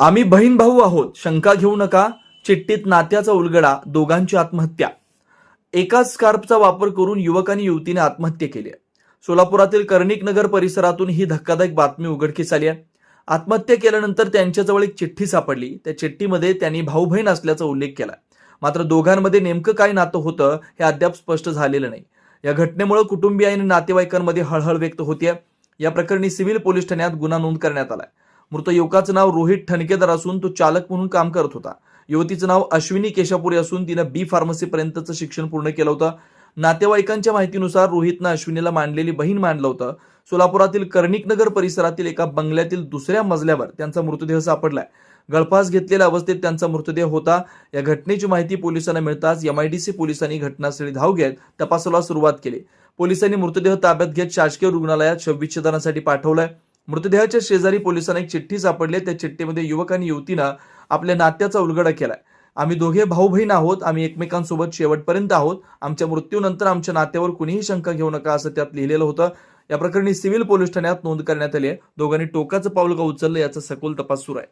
आम्ही बहीण भाऊ आहोत शंका घेऊ नका चिठ्ठीत नात्याचा उलगडा दोघांची आत्महत्या. एकाच स्कार्फचा वापर करून युवक आणि युवतीने आत्महत्या केली आहे. सोलापुरातील कर्णिक नगर परिसरातून ही धक्कादायक बातमी उघडकीस आली आहे. आत्महत्या केल्यानंतर त्यांच्याजवळ एक चिठ्ठी सापडली. त्या चिठ्ठीमध्ये त्यांनी भाऊ बहीण असल्याचा उल्लेख केला मात्र दोघांमध्ये नेमकं काय नातं होतं हे अद्याप स्पष्ट झालेलं नाही. या घटनेमुळे कुटुंबीय आणि नातेवाईकांमध्ये हळहळ व्यक्त होतीये. या प्रकरणी सिव्हिल पोलीस ठाण्यात गुन्हा नोंद करण्यात आलाय. मृत युवकाचं नाव रोहित ठणकेदार असून तो चालक म्हणून काम करत होता. युवतीचं नाव अश्विनी केशापुरी असून तिनं बी फार्मसी पर्यंतचं शिक्षण पूर्ण केलं होतं. नातेवाईकांच्या माहितीनुसार रोहितनं अश्विनीला मांडलेली बहीण मांडलं होतं. सोलापुरातील कर्णिकनगर परिसरातील एका बंगल्यातील दुसऱ्या मजल्यावर त्यांचा मृतदेह सापडलाय. गळफास घेतलेल्या अवस्थेत त्यांचा मृतदेह होता. या घटनेची माहिती पोलिसांना मिळताच एमआयडीसी पोलिसांनी घटनास्थळी धाव घेत तपासाला सुरुवात केली. पोलिसांनी मृतदेह ताब्यात घेत शासकीय रुग्णालयात शवविच्छेदनासाठी पाठवलाय. मृतदेहाच्या शेजारी पोलिसांना एक चिठ्ठी सापडली त्या चिठ्ठीमध्ये युवक आणि युवतीनं आपल्या नात्याचा उलगडा केलाय. आम्ही दोघे भाऊ बहीण आहोत. आम्ही एकमेकांसोबत शेवटपर्यंत आहोत. आमच्या मृत्यूनंतर आमच्या नात्यावर कुणीही शंका घेऊ नका असं त्यात लिहिलेलं होतं. या प्रकरणी सिव्हिल पोलीस ठाण्यात नोंद करण्यात आली आहे. दोघांनी टोकाचं पाऊल का उचललं याचा सखोल तपास सुरू आहे.